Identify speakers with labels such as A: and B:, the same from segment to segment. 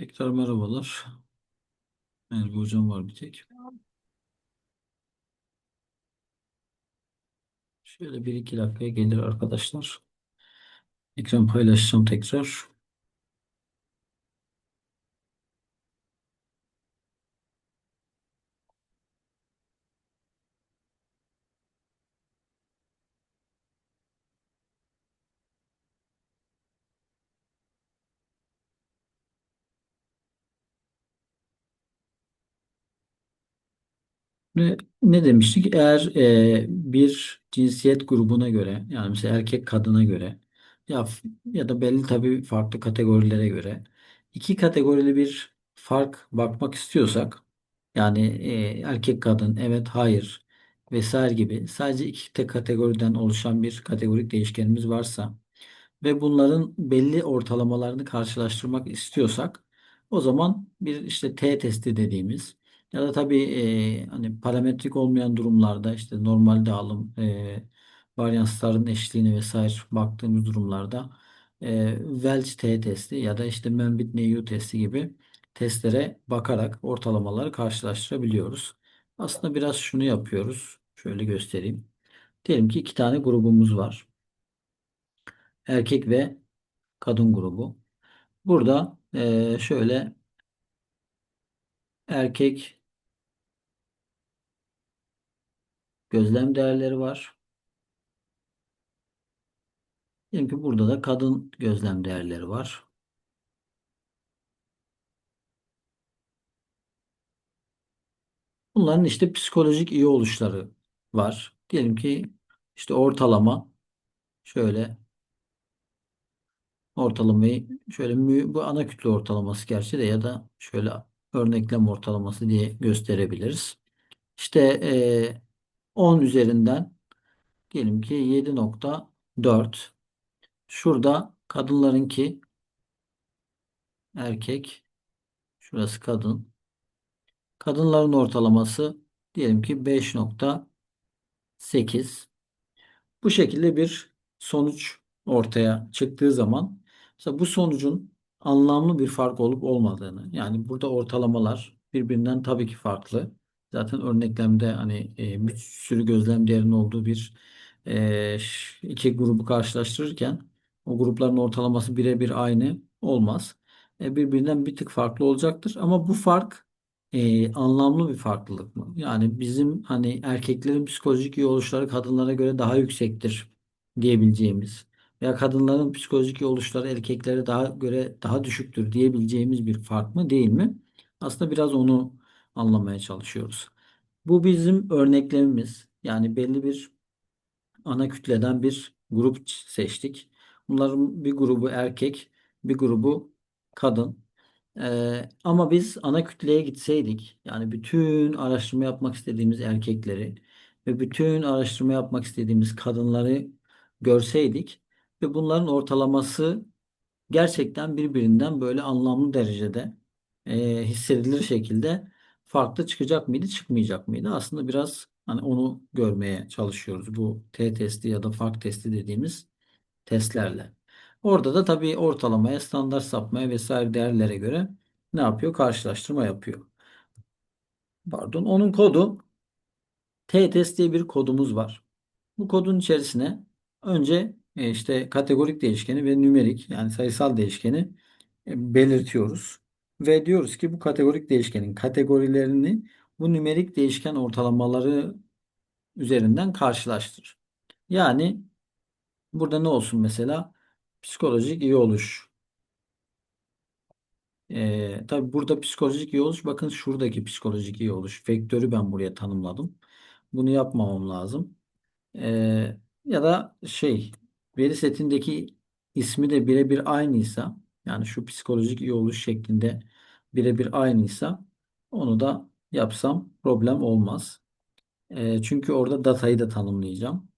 A: Tekrar merhabalar. Merhaba hocam var bir tek. Şöyle bir iki dakikaya gelir arkadaşlar. Ekran paylaşacağım tekrar. Ne demiştik? Eğer e, bir cinsiyet grubuna göre yani mesela erkek kadına göre ya ya da belli tabii farklı kategorilere göre iki kategorili bir fark bakmak istiyorsak yani e, erkek kadın evet hayır vesaire gibi sadece iki te kategoriden oluşan bir kategorik değişkenimiz varsa ve bunların belli ortalamalarını karşılaştırmak istiyorsak o zaman bir işte T testi dediğimiz ya da tabii e, hani parametrik olmayan durumlarda işte normal dağılım e, varyansların eşliğine vesaire baktığımız durumlarda e, Welch T testi ya da işte Manbit-Neyu testi gibi testlere bakarak ortalamaları karşılaştırabiliyoruz. Aslında biraz şunu yapıyoruz. Şöyle göstereyim. Diyelim ki iki tane grubumuz var. Erkek ve kadın grubu. Burada eee, şöyle erkek gözlem değerleri var. Diyelim ki burada da kadın gözlem değerleri var. Bunların işte psikolojik iyi oluşları var. Diyelim ki işte ortalama şöyle ortalamayı şöyle bu ana kütle ortalaması gerçi de ya da şöyle örneklem ortalaması diye gösterebiliriz. İşte eee 10 üzerinden diyelim ki 7.4 Şurada kadınlarınki erkek, şurası kadın. Kadınların ortalaması diyelim ki 5.8. Bu şekilde bir sonuç ortaya çıktığı zaman mesela bu sonucun anlamlı bir fark olup olmadığını yani burada ortalamalar birbirinden tabii ki farklı. Zaten örneklemde hani e, bir sürü gözlem değerinin olduğu bir e, iki grubu karşılaştırırken o grupların ortalaması birebir aynı olmaz. E, birbirinden bir tık farklı olacaktır ama bu fark e, anlamlı bir farklılık mı? Yani bizim hani erkeklerin psikolojik iyi oluşları kadınlara göre daha yüksektir diyebileceğimiz veya kadınların psikolojik iyi oluşları erkeklere daha göre daha düşüktür diyebileceğimiz bir fark mı değil mi? Aslında biraz onu anlamaya çalışıyoruz. Bu bizim örneklemimiz. Yani belli bir ana kütleden bir grup seçtik. Bunların bir grubu erkek, bir grubu kadın. Ee, ama biz ana kütleye gitseydik, yani bütün araştırma yapmak istediğimiz erkekleri ve bütün araştırma yapmak istediğimiz kadınları görseydik ve bunların ortalaması gerçekten birbirinden böyle anlamlı derecede e, hissedilir şekilde farklı çıkacak mıydı, çıkmayacak mıydı? Aslında biraz hani onu görmeye çalışıyoruz bu T testi ya da fark testi dediğimiz testlerle. Orada da tabii ortalamaya, standart sapmaya vesaire değerlere göre ne yapıyor? Karşılaştırma yapıyor. Pardon. Onun kodu T-test diye bir kodumuz var. Bu kodun içerisine önce e, işte kategorik değişkeni ve nümerik yani sayısal değişkeni e, belirtiyoruz. Ve diyoruz ki bu kategorik değişkenin kategorilerini bu nümerik değişken ortalamaları üzerinden karşılaştır. Yani burada ne olsun mesela? Psikolojik iyi oluş. Ee, tabii burada psikolojik iyi oluş. Bakın şuradaki psikolojik iyi oluş. Vektörü ben buraya tanımladım. Bunu yapmamam lazım. Ee, ya da şey veri setindeki ismi de birebir aynıysa yani şu psikolojik iyi oluş şeklinde birebir aynıysa onu da yapsam problem olmaz. Ee, çünkü orada datayı da tanımlayacağım.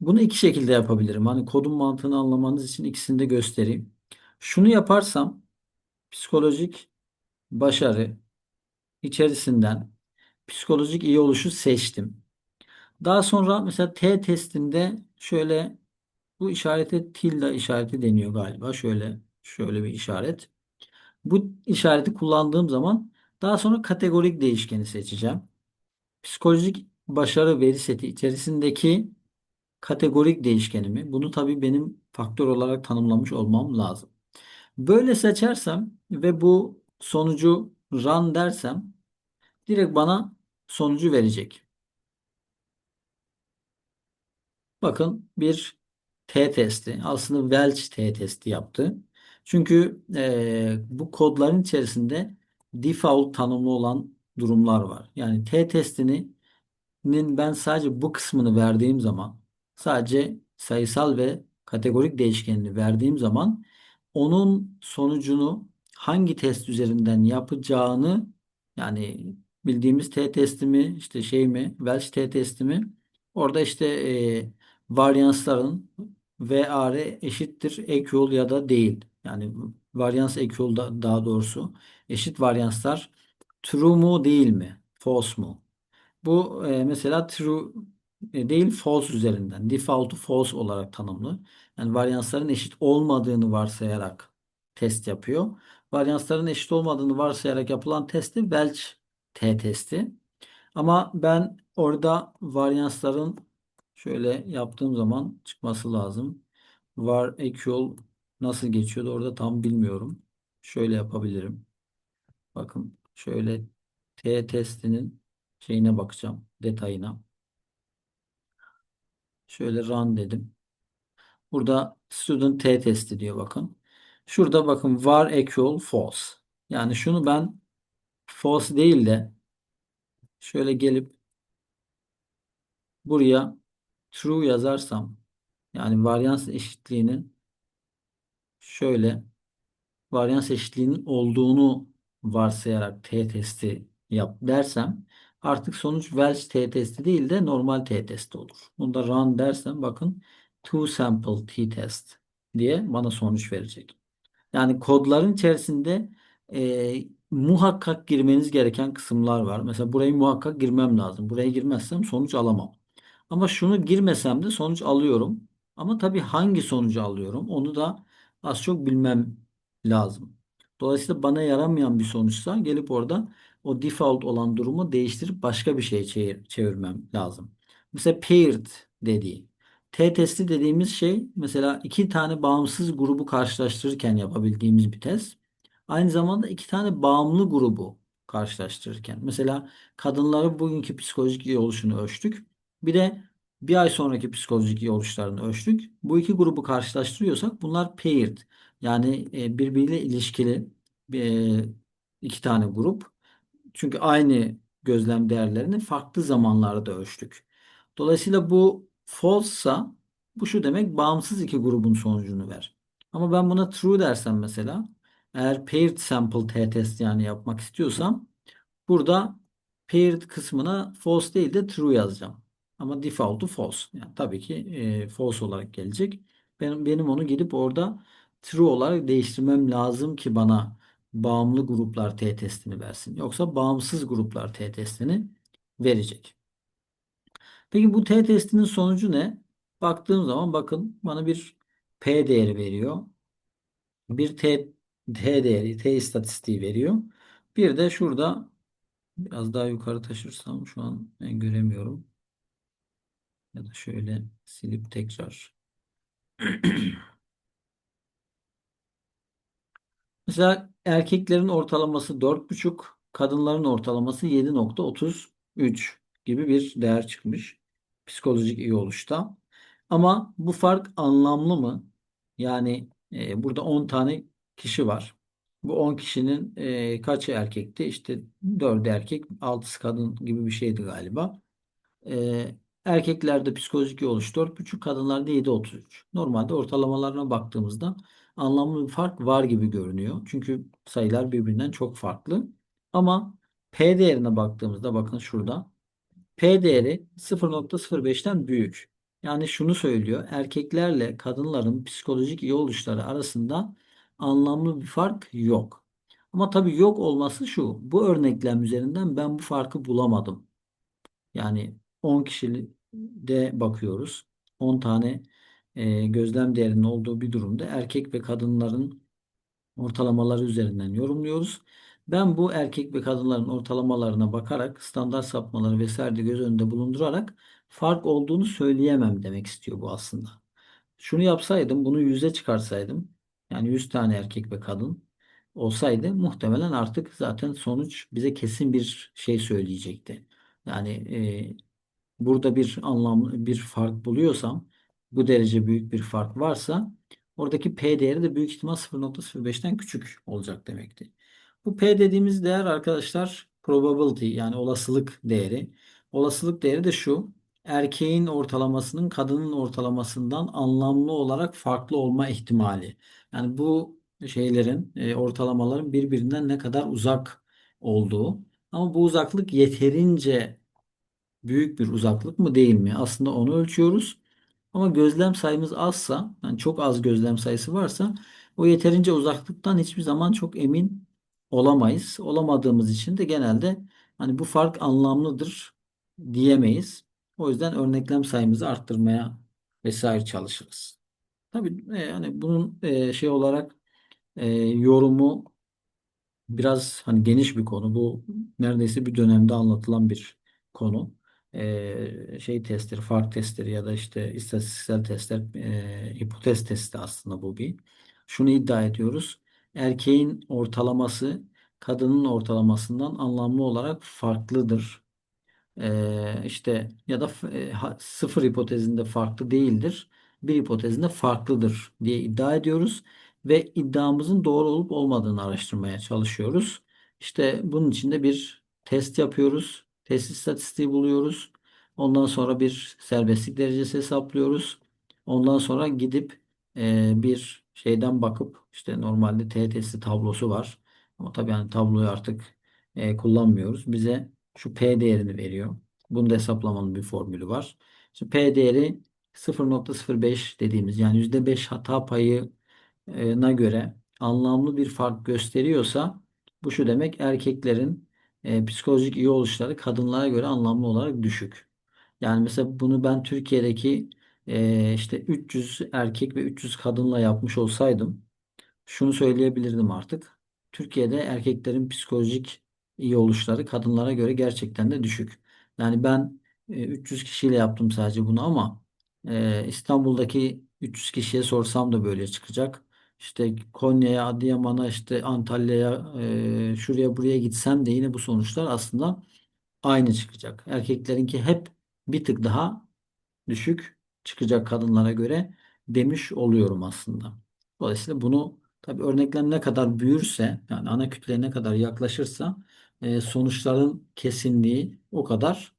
A: Bunu iki şekilde yapabilirim. Hani kodun mantığını anlamanız için ikisini de göstereyim. Şunu yaparsam psikolojik başarı içerisinden psikolojik iyi oluşu seçtim. Daha sonra mesela T testinde şöyle bu işarete tilde işareti deniyor galiba. Şöyle şöyle bir işaret. Bu işareti kullandığım zaman daha sonra kategorik değişkeni seçeceğim. Psikolojik başarı veri seti içerisindeki kategorik değişkenimi. Bunu tabii benim faktör olarak tanımlamış olmam lazım. Böyle seçersem ve bu sonucu run dersem direkt bana sonucu verecek. Bakın bir T testi. Aslında Welch T testi yaptı. Çünkü e, bu kodların içerisinde default tanımlı olan durumlar var. Yani T testini nin ben sadece bu kısmını verdiğim zaman sadece sayısal ve kategorik değişkenini verdiğim zaman onun sonucunu hangi test üzerinden yapacağını yani bildiğimiz t testimi işte şey mi Welch t testimi orada işte e, varyansların var eşittir equal ya da değil. Yani varyans equal da, daha doğrusu eşit varyanslar true mu değil mi? False mu? Bu e, mesela true e, değil false üzerinden default'u false olarak tanımlı. Yani varyansların eşit olmadığını varsayarak test yapıyor. Varyansların eşit olmadığını varsayarak yapılan testi Welch T testi. Ama ben orada varyansların şöyle yaptığım zaman çıkması lazım. Var equal nasıl geçiyordu orada tam bilmiyorum. Şöyle yapabilirim. Bakın şöyle T testinin şeyine bakacağım detayına. Şöyle run dedim. Burada student t testi diyor bakın. Şurada bakın var equal false. Yani şunu ben false değil de şöyle gelip buraya true yazarsam yani varyans eşitliğinin şöyle varyans eşitliğinin olduğunu varsayarak t testi yap dersem artık sonuç Welch t testi değil de normal t testi olur. Bunda run dersem bakın two sample t test diye bana sonuç verecek. Yani kodların içerisinde e, muhakkak girmeniz gereken kısımlar var. Mesela burayı muhakkak girmem lazım. Buraya girmezsem sonuç alamam. Ama şunu girmesem de sonuç alıyorum. Ama tabii hangi sonucu alıyorum onu da az çok bilmem lazım. Dolayısıyla bana yaramayan bir sonuçsa gelip orada o default olan durumu değiştirip başka bir şeye çevir, çevirmem lazım. Mesela paired dediği. T-testi dediğimiz şey mesela iki tane bağımsız grubu karşılaştırırken yapabildiğimiz bir test. Aynı zamanda iki tane bağımlı grubu karşılaştırırken. Mesela kadınların bugünkü psikolojik oluşunu ölçtük. Bir de bir ay sonraki psikolojik iyi oluşlarını ölçtük. Bu iki grubu karşılaştırıyorsak bunlar paired. Yani e, birbiriyle ilişkili e, iki tane grup. Çünkü aynı gözlem değerlerini farklı zamanlarda ölçtük. Dolayısıyla bu false'sa bu şu demek bağımsız iki grubun sonucunu ver. Ama ben buna true dersem mesela eğer paired sample t-test yani yapmak istiyorsam burada paired kısmına false değil de true yazacağım. Ama default'u false. Yani tabii ki e, false olarak gelecek. Benim, benim onu gidip orada true olarak değiştirmem lazım ki bana bağımlı gruplar t testini versin. Yoksa bağımsız gruplar t testini verecek. Peki bu t testinin sonucu ne? Baktığım zaman bakın bana bir p değeri veriyor. Bir t, t değeri, t istatistiği veriyor. Bir de şurada biraz daha yukarı taşırsam şu an göremiyorum. Ya da şöyle silip tekrar Mesela erkeklerin ortalaması 4,5, kadınların ortalaması 7,33 gibi bir değer çıkmış. Psikolojik iyi oluşta. Ama bu fark anlamlı mı? Yani e, burada 10 tane kişi var. Bu 10 kişinin e, kaçı erkekti? İşte 4'ü erkek, 6'sı kadın gibi bir şeydi galiba. E, erkeklerde psikolojik oluş 4,5, kadınlarda 7,33. Normalde ortalamalarına baktığımızda anlamlı bir fark var gibi görünüyor. Çünkü sayılar birbirinden çok farklı. Ama P değerine baktığımızda bakın şurada P değeri 0.05'ten büyük. Yani şunu söylüyor. Erkeklerle kadınların psikolojik iyi oluşları arasında anlamlı bir fark yok. Ama tabii yok olması şu. Bu örneklem üzerinden ben bu farkı bulamadım. Yani 10 kişide bakıyoruz. 10 tane e, gözlem değerinin olduğu bir durumda erkek ve kadınların ortalamaları üzerinden yorumluyoruz. Ben bu erkek ve kadınların ortalamalarına bakarak standart sapmaları vesaire de göz önünde bulundurarak fark olduğunu söyleyemem demek istiyor bu aslında. Şunu yapsaydım, bunu yüze çıkarsaydım, yani 100 tane erkek ve kadın olsaydı muhtemelen artık zaten sonuç bize kesin bir şey söyleyecekti. Yani burada bir anlamlı bir fark buluyorsam bu derece büyük bir fark varsa oradaki P değeri de büyük ihtimal 0.05'ten küçük olacak demekti. Bu P dediğimiz değer arkadaşlar probability yani olasılık değeri. Olasılık değeri de şu. Erkeğin ortalamasının kadının ortalamasından anlamlı olarak farklı olma ihtimali. Yani bu şeylerin, e, ortalamaların birbirinden ne kadar uzak olduğu. Ama bu uzaklık yeterince büyük bir uzaklık mı değil mi? Aslında onu ölçüyoruz. Ama gözlem sayımız azsa, yani çok az gözlem sayısı varsa o yeterince uzaklıktan hiçbir zaman çok emin olamayız. Olamadığımız için de genelde hani bu fark anlamlıdır diyemeyiz. O yüzden örneklem sayımızı arttırmaya vesaire çalışırız. Tabii e, yani bunun e, şey olarak e, yorumu biraz hani geniş bir konu. Bu neredeyse bir dönemde anlatılan bir konu. Ee, şey testleri, fark testleri ya da işte istatistiksel testler, e, hipotez testi aslında bu bir. Şunu iddia ediyoruz. Erkeğin ortalaması kadının ortalamasından anlamlı olarak farklıdır. Ee, işte ya da e, sıfır hipotezinde farklı değildir. Bir hipotezinde farklıdır diye iddia ediyoruz ve iddiamızın doğru olup olmadığını araştırmaya çalışıyoruz. İşte bunun için de bir test yapıyoruz. Test istatistiği buluyoruz. Ondan sonra bir serbestlik derecesi hesaplıyoruz. Ondan sonra gidip e, bir şeyden bakıp işte normalde T testi tablosu var. Ama tabii yani tabloyu artık e, kullanmıyoruz. Bize şu P değerini veriyor. Bunu da hesaplamanın bir formülü var. Şimdi P değeri 0.05 dediğimiz yani %5 hata payına göre anlamlı bir fark gösteriyorsa bu şu demek erkeklerin e, psikolojik iyi oluşları kadınlara göre anlamlı olarak düşük. Yani mesela bunu ben Türkiye'deki e, işte 300 erkek ve 300 kadınla yapmış olsaydım şunu söyleyebilirdim artık. Türkiye'de erkeklerin psikolojik iyi oluşları kadınlara göre gerçekten de düşük. Yani ben e, 300 kişiyle yaptım sadece bunu ama e, İstanbul'daki 300 kişiye sorsam da böyle çıkacak. İşte Konya'ya, Adıyaman'a, işte Antalya'ya, e, şuraya buraya gitsem de yine bu sonuçlar aslında aynı çıkacak. Erkeklerinki hep bir tık daha düşük çıkacak kadınlara göre demiş oluyorum aslında. Dolayısıyla bunu tabii örneklem ne kadar büyürse yani ana kütleye ne kadar yaklaşırsa e, sonuçların kesinliği o kadar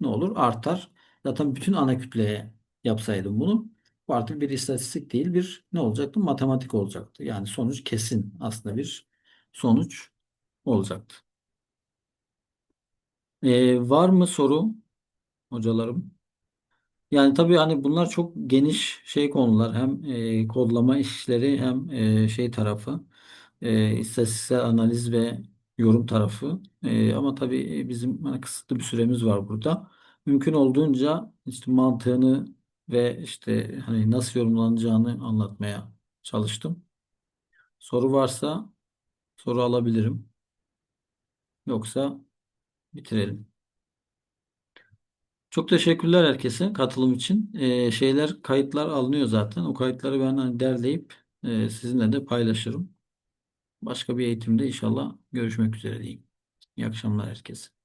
A: ne olur artar. Zaten bütün ana kütleye yapsaydım bunu bu artık bir istatistik değil bir ne olacaktı? Matematik olacaktı. Yani sonuç kesin aslında bir sonuç olacaktı. E, var mı soru hocalarım? Yani tabii hani bunlar çok geniş şey konular. Hem e, kodlama işleri hem e, şey tarafı, e, istatistiksel analiz ve yorum tarafı. E, ama tabii bizim hani kısıtlı bir süremiz var burada. Mümkün olduğunca işte mantığını ve işte hani nasıl yorumlanacağını anlatmaya çalıştım. Soru varsa soru alabilirim. Yoksa bitirelim. Çok teşekkürler herkese katılım için. Ee, şeyler kayıtlar alınıyor zaten. O kayıtları ben hani derleyip e, sizinle de paylaşırım. Başka bir eğitimde inşallah görüşmek üzere diyeyim. İyi akşamlar herkese.